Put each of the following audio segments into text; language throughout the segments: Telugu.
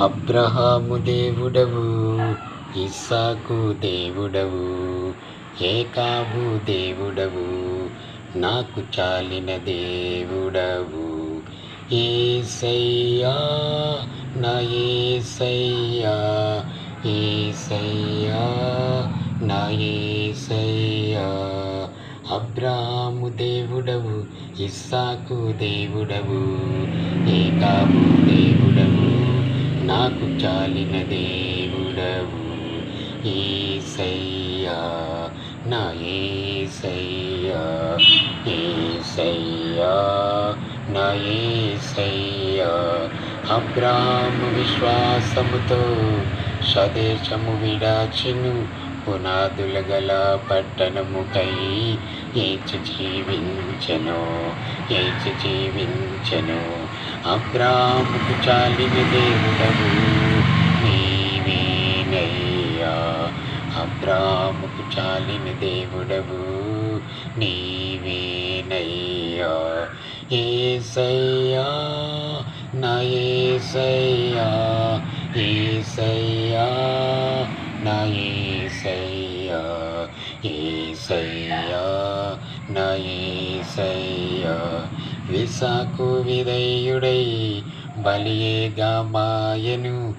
అబ్రహాము దేవుడవు ఇస్సాకు దేవుడవు ఏకాబు దేవుడవు నాకు చాలిన దేవుడవు. ఏసయ్యా నా ఏసయ్యా ఏసయ్యా నా ఏసయ్యా. అబ్రాము దేవుడవు ఇస్సాకు దేవుడవు ఏకాబు దేవుడవు. నాకు చాలిన దేవుడవు. ఏసయ్యా నా ఏసయ్యా ఏసయ్యా నా ఏసయ్యా. అబ్రాహ్మ విశ్వాసముతో స్వదేశము విడాచిను పునాదుల గల పట్టణముకై ఏచి జీవించను ఏచి జీవించను. అబ్రాముకు చాలిన దేవుడవు నీవేనయ్యా అబ్రాముకు చాలిన దేవుడవు నీవేనయ్యా ఏసయ్యా నా ఏసయ్యా ఏసయ్యా నా ఏసయ్యా ఏసయ్యా నా ఏసయ్యా విశాఖు విధేయుడై బలియేగా మాయను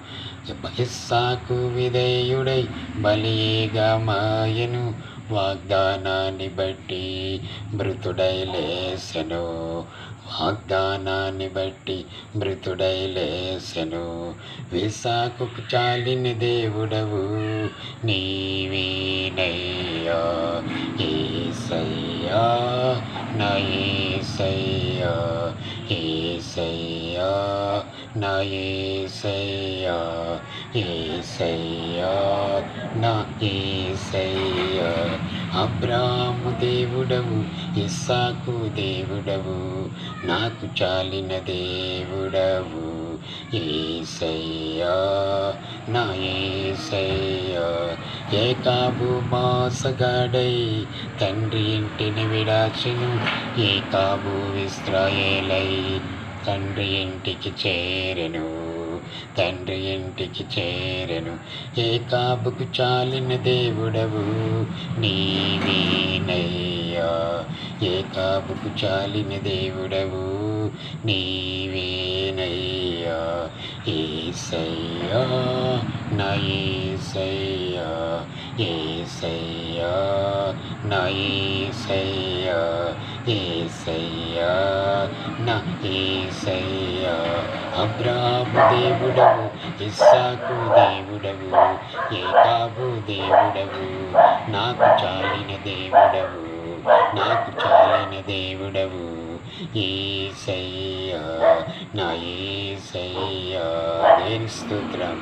ఇస్సాకు విధేయుడై బలియేగా మాయను వాగ్దానాన్ని బట్టి మృతుడై లేసెను. వాగ్దానాన్ని బట్టి మృతుడై లేసెను. విశాఖకు చాలిన దేవుడవు నీవేనయ్యా. ఏసయ్యా నా ఏసయ్యా ఏసయ్యా నా ఏసయ్యా ఏసయ్యా నా ఏసయ్యా. అబ్రాము దేవుడవు ఇస్సాకు దేవుడవు నాకు చాలిన దేవుడవు. ఏసయ్యా నా ఏసయ్యా ఏకాబు మాసగాడై తండ్రి ఇంటిని విడాచిను ఏకాబు ఇస్రాయేలై. తండ్రి ఇంటికి చేరెను తండ్రి ఇంటికి చేరెను. ఏకాబుకు చాలిన దేవుడవు? నీవేనయ్యా ఏకాబుకు చాలిన దేవుడవు? నీవేనయ్యా ఏసయ్యా నా ఏసయ్యా. ఏసయ్యా నా ఏసయ్యా. ఏసయ్యా. నా ఏసయ్యా అబ్రాము దేవుడవు ఇస్సాకు దేవుడవు ఏకాబు దేవుడవు నాకు చాలిన దేవుడవు నాకు చాలిన దేవుడవు ఏసయ్యా నా ఏసయ్యా దేని స్తోత్రం?